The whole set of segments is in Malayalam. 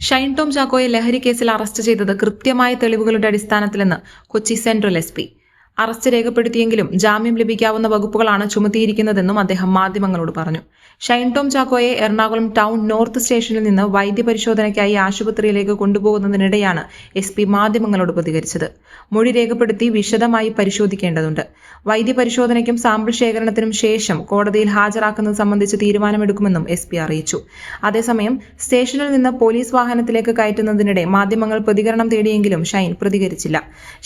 ഷൈൻ ടോം ചാക്കോയെ ലഹരി കേസിൽ അറസ്റ്റ് ചെയ്തത് കൃത്യമായ തെളിവുകളുടെ അടിസ്ഥാനത്തിലെന്ന് കൊച്ചി സെൻട്രൽ എസ് അറസ്റ്റ് രേഖപ്പെടുത്തിയെങ്കിലും ജാമ്യം ലഭിക്കാവുന്ന വകുപ്പുകളാണ് ചുമത്തിയിരിക്കുന്നതെന്നും അദ്ദേഹം മാധ്യമങ്ങളോട് പറഞ്ഞു. ഷൈൻ ടോം ചാക്കോയെ എറണാകുളം ടൗൺ നോർത്ത് സ്റ്റേഷനിൽ നിന്ന് വൈദ്യപരിശോധനയ്ക്കായി ആശുപത്രിയിലേക്ക് കൊണ്ടുപോകുന്നതിനിടെയാണ് എസ് പി മാധ്യമങ്ങളോട് പ്രതികരിച്ചത്. മൊഴി രേഖപ്പെടുത്തി വിശദമായി പരിശോധിക്കേണ്ടതുണ്ട്. വൈദ്യപരിശോധനയ്ക്കും സാമ്പിൾ ശേഖരണത്തിനും ശേഷം കോടതിയിൽ ഹാജരാക്കുന്നത് സംബന്ധിച്ച് തീരുമാനമെടുക്കുമെന്നും എസ് പി അറിയിച്ചു. അതേസമയം സ്റ്റേഷനിൽ നിന്ന് പോലീസ് വാഹനത്തിലേക്ക് കയറ്റുന്നതിനിടെ മാധ്യമങ്ങൾ പ്രതികരണം തേടിയെങ്കിലും ഷൈൻ പ്രതികരിച്ചില്ല.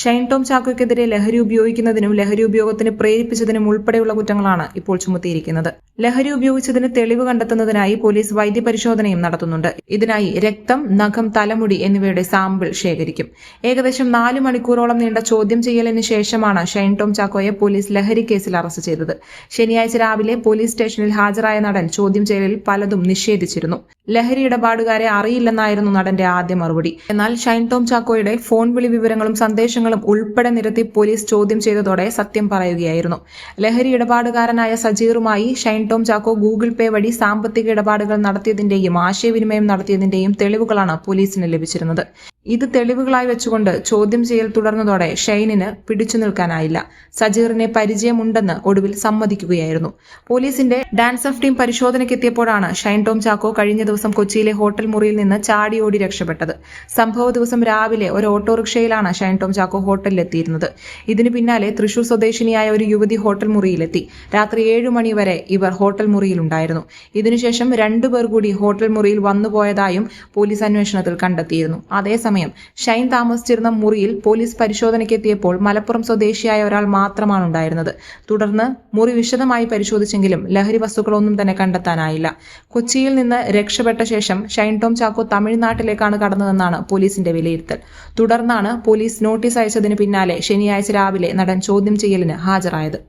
ഷൈൻ ടോം ചാക്കോയ്ക്കെതിരെ ലഹരി ഉപയോഗിക്കുന്നതിനും ലഹരി ഉപയോഗത്തിന് പ്രേരിപ്പിച്ചതിനും ഉൾപ്പെടെയുള്ള കുറ്റങ്ങളാണ് ഇപ്പോൾ ചുമത്തിയിരിക്കുന്നത്. ലഹരി ഉപയോഗിച്ചതിന് തെളിവ് കണ്ടെത്തുന്നതിനായി പോലീസ് വൈദ്യപരിശോധനയും നടത്തുന്നുണ്ട്. ഇതിനായി രക്തം നഖം തലമുടി എന്നിവയുടെ സാമ്പിൾ ശേഖരിക്കും. ഏകദേശം നാല് മണിക്കൂറോളം നീണ്ട ചോദ്യം ചെയ്യലിന് ശേഷമാണ് ഷൈൻ ടോം ചാക്കോയെ പോലീസ് ലഹരി കേസിൽ അറസ്റ്റ് ചെയ്തത്. ശനിയാഴ്ച രാവിലെ പോലീസ് സ്റ്റേഷനിൽ ഹാജരായ നടൻ ചോദ്യം ചെയ്യലിൽ പലതും നിഷേധിച്ചിരുന്നു. ലഹരി ഇടപാടുകാരെ അറിയില്ലെന്നായിരുന്നു നടന്റെ ആദ്യ മറുപടി. എന്നാൽ ഷൈൻ ടോം ചാക്കോയുടെ ഫോൺ വിളി വിവരങ്ങളും സന്ദേശങ്ങളും ഉൾപ്പെടെ നിരത്തി പോലീസ് ചോദ്യം ചെയ്തതോടെ സത്യം പറയുകയായിരുന്നു. ലഹരി ഇടപാടുകാരനായ സജീറുമായി ഷൈൻ ടോം ചാക്കോ ഗൂഗിൾ പേ വഴി സാമ്പത്തിക ഇടപാടുകൾ നടത്തിയതിന്റെയും ആശയവിനിമയം നടത്തിയതിന്റെയും തെളിവുകളാണ് പോലീസിന് ലഭിച്ചിരുന്നത്. ഇത് തെളിവുകളായി വെച്ചുകൊണ്ട് ചോദ്യം ചെയ്യൽ തുടർന്നതോടെ ഷൈനിന് പിടിച്ചു നിൽക്കാനായില്ല. സജീറിനെ പരിചയമുണ്ടെന്ന് ഒടുവിൽ സമ്മതിക്കുകയായിരുന്നു. പോലീസിന്റെ ഡാൻസ് ഓഫ് ടീം പരിശോധനയ്ക്കെത്തിയപ്പോഴാണ് ഷൈൻ ടോം ചാക്കോ കഴിഞ്ഞ ദിവസം കൊച്ചിയിലെ ഹോട്ടൽ മുറിയിൽ നിന്ന് ചാടിയോടി രക്ഷപ്പെട്ടത്. സംഭവ ദിവസം രാവിലെ ഒരു ഓട്ടോറിക്ഷയിലാണ് ഷൈൻ ടോം ചാക്കോ ഹോട്ടലിലെത്തിയിരുന്നത്. ഇതിനു പിന്നാലെ തൃശൂർ സ്വദേശിനിയായ ഒരു യുവതി ഹോട്ടൽ മുറിയിലെത്തി. രാത്രി ഏഴു മണി വരെ ഇവർ ഹോട്ടൽ മുറിയിലുണ്ടായിരുന്നു. ഇതിനുശേഷം രണ്ടുപേർ കൂടി ഹോട്ടൽ മുറിയിൽ വന്നുപോയതായും പോലീസ് അന്വേഷണത്തിൽ കണ്ടെത്തിയിരുന്നു. അതേസമയം ഷൈൻ താമസിച്ചിരുന്ന മുറിയിൽ പോലീസ് പരിശോധനയ്ക്കെത്തിയപ്പോൾ മലപ്പുറം സ്വദേശിയായ ഒരാൾ മാത്രമാണ് ഉണ്ടായിരുന്നത്. തുടർന്ന് മുറി വിശദമായി പരിശോധിച്ചെങ്കിലും ലഹരി വസ്തുക്കളൊന്നും തന്നെ കണ്ടെത്താനായില്ല. കൊച്ചിയിൽ നിന്ന് രക്ഷപ്പെട്ട ശേഷം ഷൈൻ ടോം ചാക്കോ തമിഴ്നാട്ടിലേക്കാണ് കടന്നതെന്നാണ് പോലീസിന്റെ വിലയിരുത്തൽ. തുടർന്നാണ് പോലീസ് നോട്ടീസ് അയച്ചതിന് പിന്നാലെ ശനിയാഴ്ച രാവിലെ നടൻ ചോദ്യം ചെയ്യലിന് ഹാജരായത്.